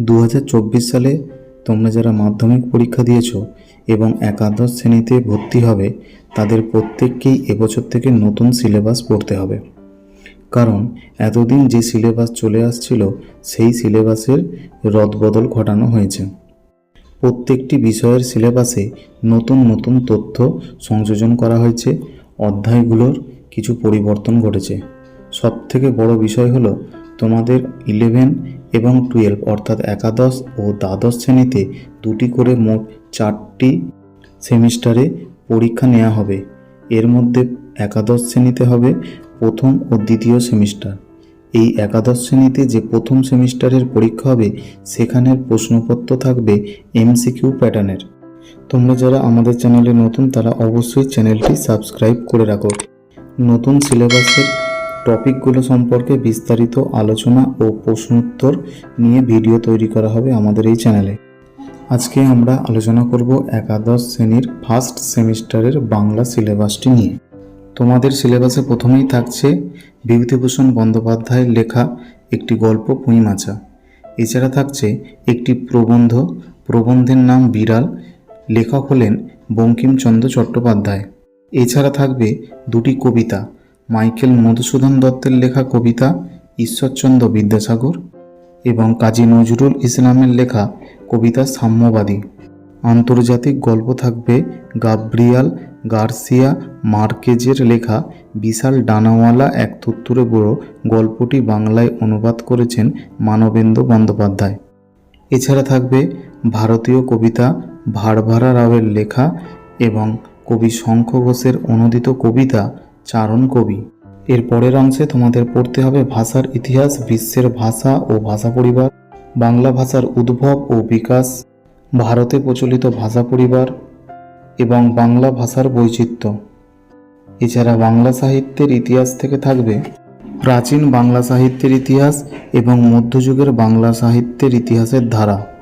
দু হাজার চব্বিশ সালে তোমরা যারা মাধ্যমিক পরীক্ষা দিয়েছ এবং একাদশ শ্রেণীতে ভর্তি হবে, তাদের প্রত্যেককেই এবছর থেকে নতুন সিলেবাস পড়তে হবে। কারণ এতদিন যে সিলেবাস চলে আসছিল, সেই সিলেবাসের রদবদল ঘটানো হয়েছে। প্রত্যেকটি বিষয়ের সিলেবাসে নতুন নতুন তথ্য সংযোজন করা হয়েছে, অধ্যায়গুলোর কিছু পরিবর্তন ঘটেছে। সবথেকে বড় বিষয় হলো, তোমাদের ইলেভেন এবং টুয়েলভ অর্থাৎ একাদশ ও দ্বাদশ শ্রেণীতে দুটি করে মোট চারটি সেমিস্টারে পরীক্ষা নেওয়া হবে। এর মধ্যে একাদশ শ্রেণীতে হবে প্রথম ও দ্বিতীয় সেমিস্টার। এই একাদশ শ্রেণীতে যে প্রথম সেমিস্টারের পরীক্ষা হবে, সেখানের প্রশ্নপত্র থাকবে এমসিকিউ প্যাটার্নের তোমরা যারা আমাদের চ্যানেলে নতুন, তারা অবশ্যই চ্যানেলটি সাবস্ক্রাইব করে রাখো। নতুন সিলেবাসের টপিকগুলো সম্পর্কে বিস্তারিত আলোচনা ও প্রশ্নোত্তর নিয়ে ভিডিও তৈরি করা হবে আমাদের এই চ্যানেলে। আজকে আমরা আলোচনা করব একাদশ শ্রেণির ফার্স্ট সেমিস্টারের বাংলা সিলেবাসটি নিয়ে। তোমাদের সিলেবাসে প্রথমেই থাকছে বিভূতিভূষণ বন্দ্যোপাধ্যায়ের লেখা একটি গল্প পুঁইমাছা এছাড়া থাকছে একটি প্রবন্ধ, প্রবন্ধের নাম বিড়াল, লেখক হলেন বঙ্কিমচন্দ্র চট্টোপাধ্যায়। এছাড়া থাকবে দুটি কবিতা মাইকেল মধুসূদন দত্তের লেখা কবিতা ঈশ্বরচন্দ্র বিদ্যাসাগর এবং কাজী নজরুল ইসলামের লেখা কবিতা সাম্যবাদী। আন্তর্জাতিক গল্প থাকবে গাব্রিয়াল গার্সিয়া মার্কেজের লেখা বিশাল ডানাওয়ালা এক তুত্তুরে বুড়ো গল্পটি বাংলায় অনুবাদ করেছেন মানবেন্দ্র বন্দ্যোপাধ্যায়। এছাড়া থাকবে ভারতীয় কবিতা ভারভারা রাওয়ের লেখা এবং কবি শঙ্খ ঘোষের অনুদিত কবিতা চারণ কবি। এর পরের অংশে তোমাদের পড়তে হবে ভাষার ইতিহাস, বিশ্বের ভাষা ও ভাষা পরিবার, বাংলা ভাষার উদ্ভব ও বিকাশ, ভারতে প্রচলিত ভাষা পরিবার এবং বাংলা ভাষার বৈচিত্র্য। এছাড়া বাংলা সাহিত্যের ইতিহাস থেকে থাকবে প্রাচীন বাংলা সাহিত্যের ইতিহাস এবং মধ্যযুগের বাংলা সাহিত্যের ইতিহাসের ধারা।